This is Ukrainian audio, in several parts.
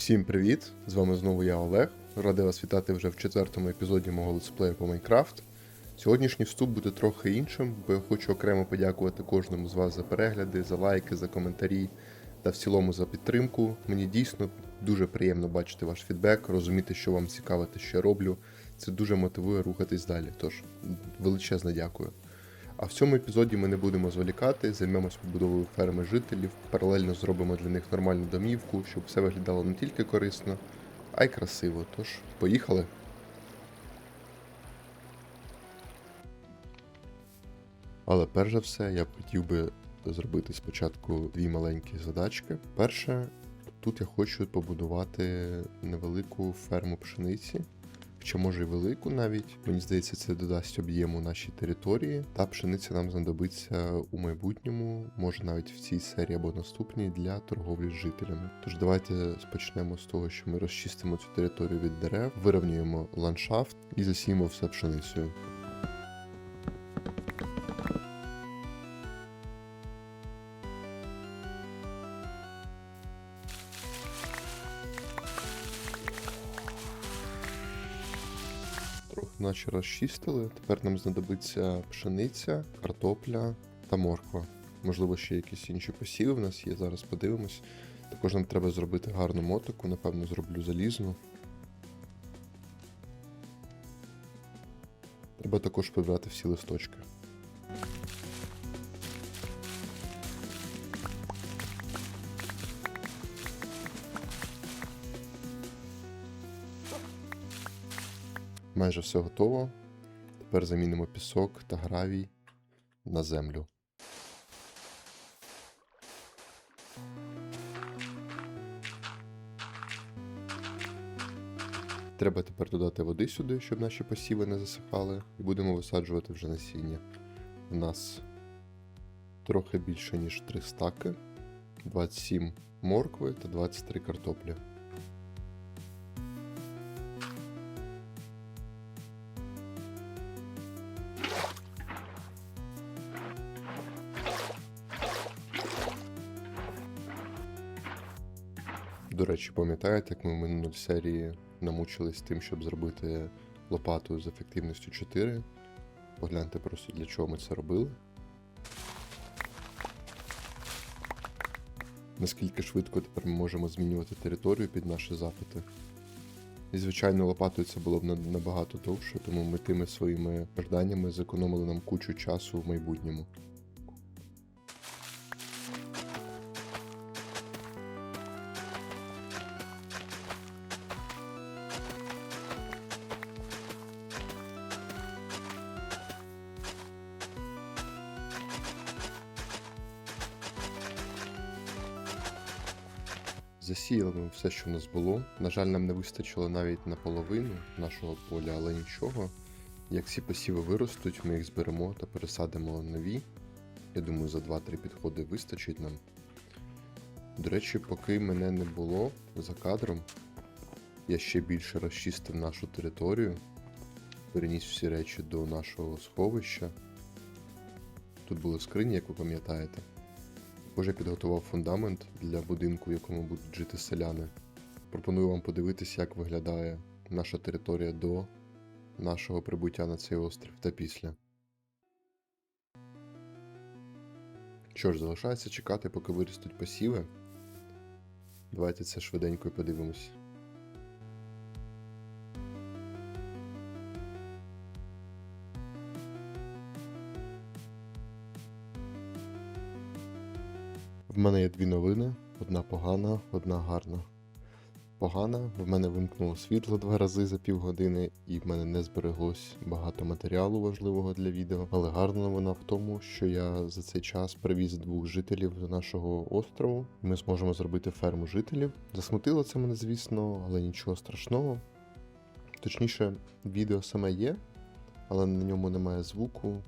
Всім привіт! З вами знову я Олег. Радий вас вітати вже в четвертому епізоді мого летсплею по Майнкрафт. Сьогоднішній вступ буде трохи іншим, бо я хочу окремо подякувати кожному з вас за перегляди, за лайки, за коментарі та в цілому за підтримку. Мені дійсно дуже приємно бачити ваш фідбек, розуміти, що вам цікаво те, що я роблю. Це дуже мотивує рухатись далі. Тож величезне дякую. А в цьому епізоді ми не будемо зволікати, займемось побудовою ферми жителів, паралельно зробимо для них нормальну домівку, щоб все виглядало не тільки корисно, а й красиво. Тож, поїхали. Але перш за все, я хотів би зробити спочатку дві маленькі задачки. Перше, тут я хочу побудувати невелику ферму пшениці, Хоча може й велику навіть. Мені здається, це додасть об'єму нашій території. Та пшениця нам знадобиться у майбутньому, може навіть в цій серії або наступній для торговлі з жителями. Тож давайте спочнемо з того, що ми розчистимо цю територію від дерев, вирівнюємо ландшафт і засіємо все пшеницею. Наче розчистили. Тепер нам знадобиться пшениця, картопля та морква. Можливо, ще якісь інші посіви в нас є. Зараз подивимось. Також нам треба зробити гарну мотику, напевно, зроблю залізну. Треба також прибрати всі листочки. Майже все готово. Тепер замінимо пісок та гравій на землю. Треба тепер додати води сюди, щоб наші посіви не засихали, і будемо висаджувати вже насіння. У нас трохи більше, ніж 3 стаки, 27 моркви та 23 картоплі. До речі, пам'ятаєте, як ми в минулій серії намучились тим, щоб зробити лопату з ефективністю 4? Погляньте просто для чого ми це робили. Наскільки швидко тепер ми можемо змінювати територію під наші запити. І, звичайно, лопатою це було б набагато довше, тому ми тими своїми жданнями зекономили нам кучу часу в майбутньому. Засіяли все, що в нас було. На жаль, нам не вистачило навіть на половину нашого поля, але нічого. Як ці посіви виростуть, ми їх зберемо та пересадимо нові. Я думаю, за 2-3 підходи вистачить нам. До речі, поки мене не було за кадром, я ще більше розчистив нашу територію, переніс всі речі до нашого сховища. Тут були скрині, як ви пам'ятаєте. Я підготував фундамент для будинку, в якому будуть жити селяни. Пропоную вам подивитися, як виглядає наша територія до нашого прибуття на цей острів та після. Що ж, залишається чекати, поки виростуть посіви. Давайте це швиденько і подивимось. Мене є дві новини: одна погана, одна гарна. Погана, в мене вимкнуло світло два рази за півгодини, і в мене не збереглось багато матеріалу важливого для відео. Але гарна новина в тому, що я за цей час привіз двох жителів до нашого острову. Ми зможемо зробити ферму жителів. Засмутило це мене, звісно, але нічого страшного. Точніше, відео саме є, але на ньому немає звуку.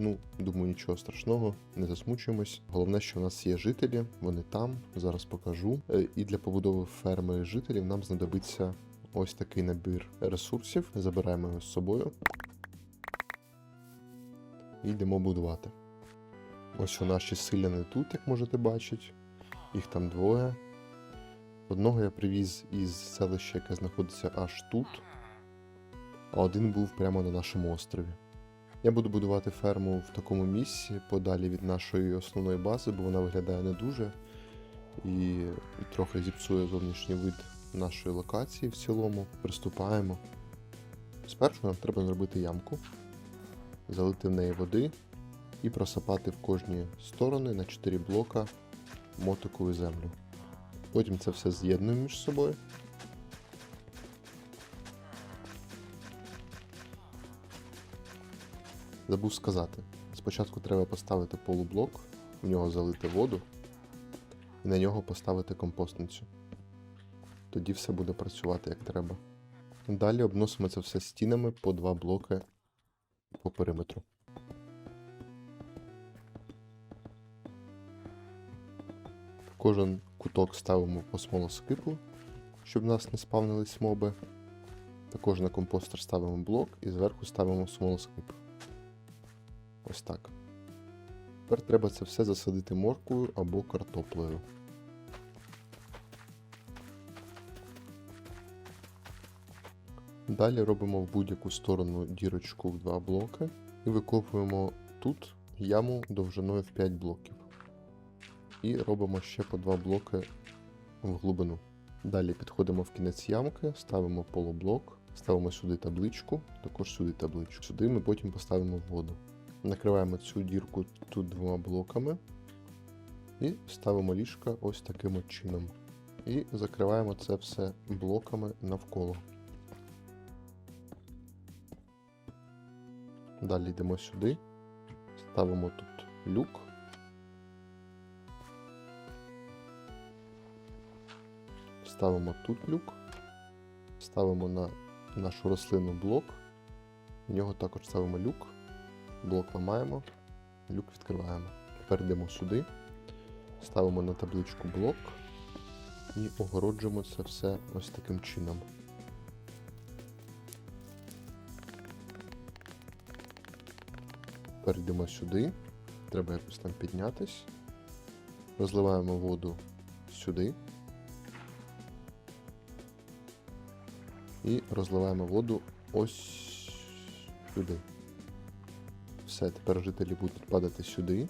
Ну, думаю, нічого страшного, не засмучуємось. Головне, що у нас є жителі, вони там. Зараз покажу. Е, І для побудови ферми жителів нам знадобиться ось такий набір ресурсів. Забираємо його з собою. І йдемо будувати. Ось у наші селяни тут, як можете бачити. Їх там двоє. Одного я привіз із селища, яке знаходиться аж тут, а один був прямо на нашому острові. Я буду будувати ферму в такому місці, подалі від нашої основної бази, бо вона виглядає не дуже і трохи зіпсує зовнішній вид нашої локації в цілому. Приступаємо. Спершу нам треба зробити ямку, залити в неї води і просапати в кожні сторони на 4 блока мотикову землю. Потім це все з'єднуємо між собою. Забув сказати. Спочатку треба поставити полублок, в нього залити воду і на нього поставити компостницю. Тоді все буде працювати як треба. Далі обносимо це все стінами по два блоки по периметру. В кожен куток ставимо по смолоскипу, щоб в нас не спавнились моби. Також на компостер ставимо блок і зверху ставимо смолоскип. Ось так. Тепер треба це все засадити морквою або картоплею. Далі робимо в будь-яку сторону дірочку в два блоки і викопуємо тут яму довжиною в 5 блоків. І робимо ще по 2 блоки в глибину. Далі підходимо в кінець ямки, ставимо полублок, ставимо сюди табличку, також сюди табличку. Сюди ми потім поставимо воду. Накриваємо цю дірку тут двома блоками і ставимо ліжка ось таким от чином. І закриваємо це все блоками навколо. Далі йдемо сюди, ставимо тут люк. Ставимо тут люк, ставимо на нашу рослину блок, в нього також ставимо люк, блок ламаємо, люк відкриваємо. Тепер йдемо сюди, ставимо на табличку блок і огороджуємо це все ось таким чином. Перейдемо сюди. Треба якось там піднятись. Розливаємо воду сюди. І розливаємо воду ось сюди. Все, тепер жителі будуть падати сюди.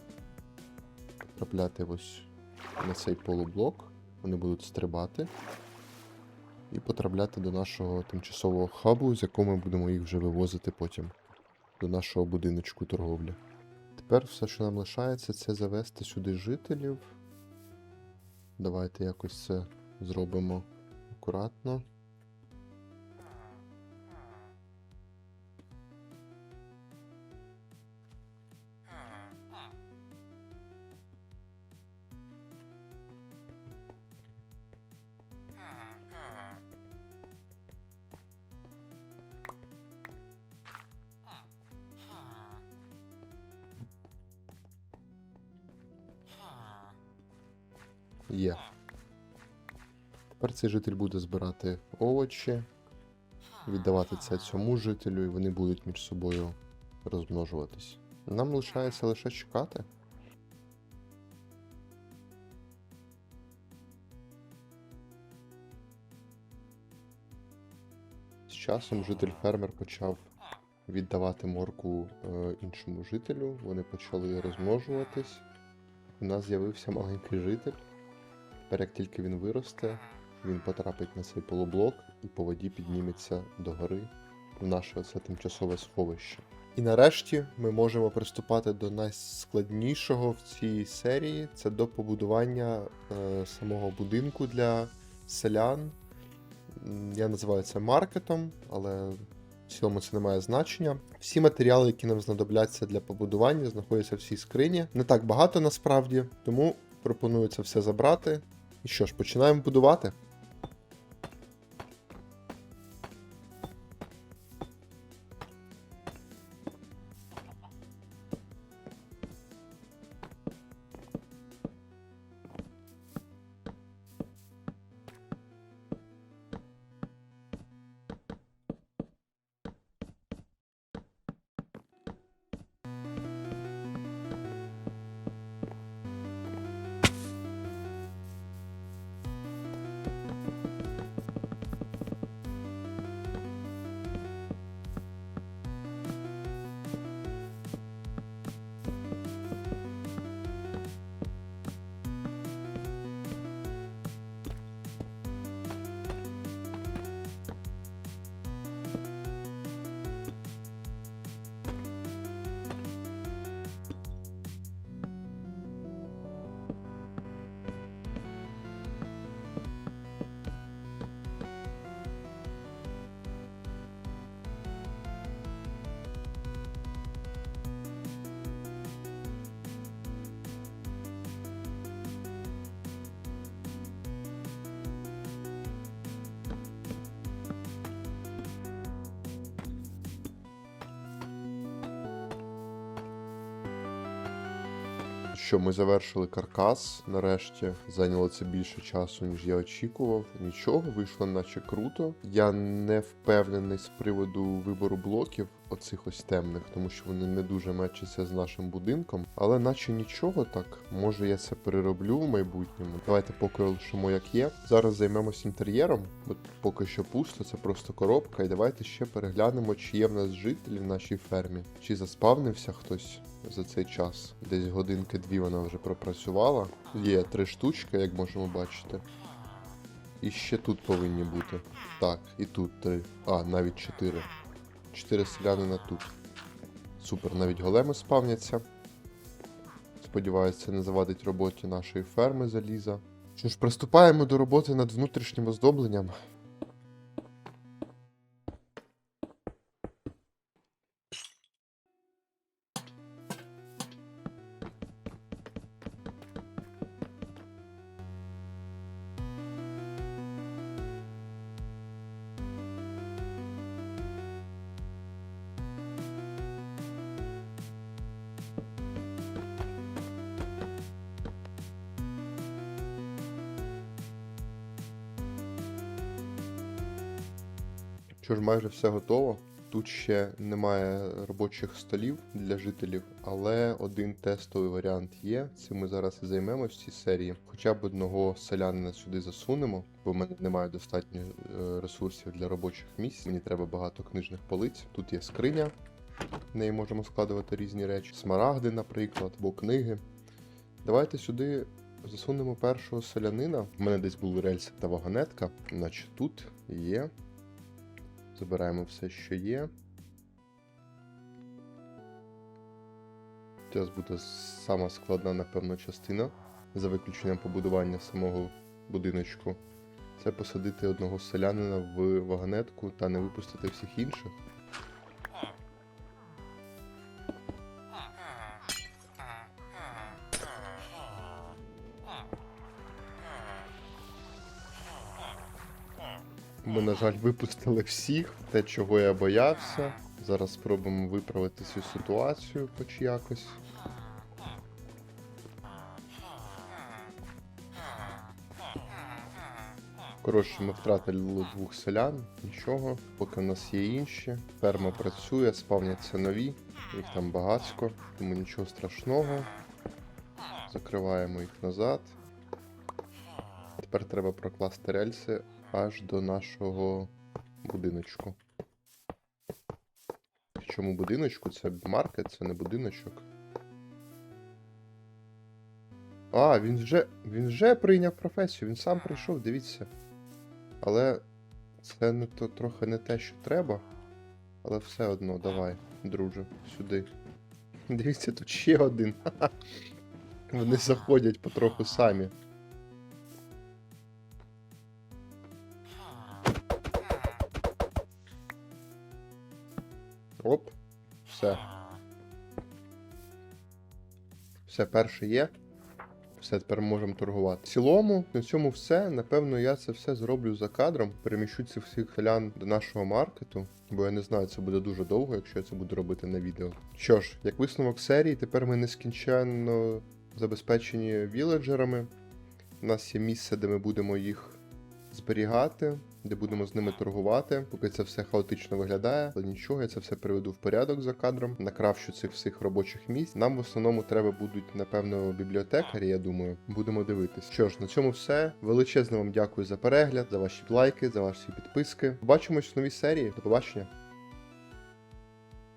Потрапляти ось на цей полублок. Вони будуть стрибати. І потрапляти до нашого тимчасового хабу, з якого ми будемо їх вже вивозити потім до нашого будиночку торговлі. Тепер все, що нам лишається, це завести сюди жителів. Давайте якось це зробимо акуратно. Є. Тепер цей житель буде збирати овочі, віддавати це цьому жителю, і вони будуть між собою розмножуватись. Нам лишається лише чекати. З часом житель-фермер почав віддавати морку е, іншому жителю, вони почали розмножуватись. У нас з'явився маленький житель. Тепер, як тільки він виросте, він потрапить на цей полублок і по воді підніметься до гори в наше це тимчасове сховище. І нарешті ми можемо приступати до найскладнішого в цій серії це до побудування е, самого будинку для селян. Я називаю це маркетом, але в цілому це не має значення. Всі матеріали, які нам знадобляться для побудування, знаходяться в цій скрині. Не так багато насправді, тому пропоную це все забрати. І що ж, починаємо будувати. Що, ми завершили каркас. Нарешті зайняло це більше часу, ніж я очікував. Нічого, вийшло наче круто. Я не впевнений з приводу вибору блоків, оцих ось темних, тому що вони не дуже мечаться з нашим будинком. Але наче нічого так. Може я це перероблю в майбутньому. Давайте поки лишимо як є. Зараз займемось інтер'єром, бо поки що пусто, це просто коробка. І давайте ще переглянемо, чи є в нас жителі в нашій фермі, чи заспавнився хтось за цей час. Десь годинки дві вона вже пропрацювала. Є три штучки, як можемо бачити. І ще тут повинні бути. Так, і тут три. А, навіть чотири. Чотири селянина тут. Супер, навіть големи спавняться. Сподіваюся, не завадить роботі нашої ферми заліза. Що ж, приступаємо до роботи над внутрішнім оздобленням. Що ж, майже все готово. Тут ще немає робочих столів для жителів, але один тестовий варіант є. Цим ми зараз і займемось в цій серії. Хоча б одного селянина сюди засунемо, бо в мене немає достатньо е, ресурсів для робочих місць. Мені треба багато книжних полиць. Тут є скриня, в неї можемо складувати різні речі. Смарагди, наприклад, або книги. Давайте сюди засунемо першого селянина. У мене десь були рельси та вагонетка, наче тут є. Забираємо все, що є. Зараз буде сама складна, напевно, частина за виключенням побудування самого будиночку. Це посадити одного селянина в вагонетку та не випустити всіх інших. Ми, на жаль, випустили всіх, те, чого я боявся. Зараз спробуємо виправити цю ситуацію хоч якось. Коротше, ми втратили двох селян, нічого, поки в нас є інші. Ферма працює, спавняться нові, їх там багатько, тому нічого страшного. Закриваємо їх назад. Тепер треба прокласти рельси аж до нашого будиночку. Чому будиночку? Це маркет, це не будиночок. А, він вже. Він вже прийняв професію, він сам прийшов, дивіться. Але це не то трохи не те, що треба. Але все одно, давай, друже, сюди. Дивіться, тут ще один. Вони заходять потроху самі. Оп. Все. Все, перше є. Все, тепер можемо торгувати. В цілому, на цьому все. Напевно, я це все зроблю за кадром. Переміщу цих всіх селян до нашого маркету, бо я не знаю, це буде дуже довго, якщо я це буду робити на відео. Що ж, як висновок серії, тепер ми нескінченно забезпечені віледжерами. У нас є місце, де ми будемо їх зберігати, де будемо з ними торгувати. Поки це все хаотично виглядає, але нічого, я це все приведу в порядок за кадром, накравчу цих всіх робочих місць. Нам в основному треба будуть, напевно, бібліотекарі, я думаю. Будемо дивитись. Що ж, на цьому все. Величезно вам дякую за перегляд, за ваші лайки, за ваші підписки. Побачимось в новій серії. До побачення.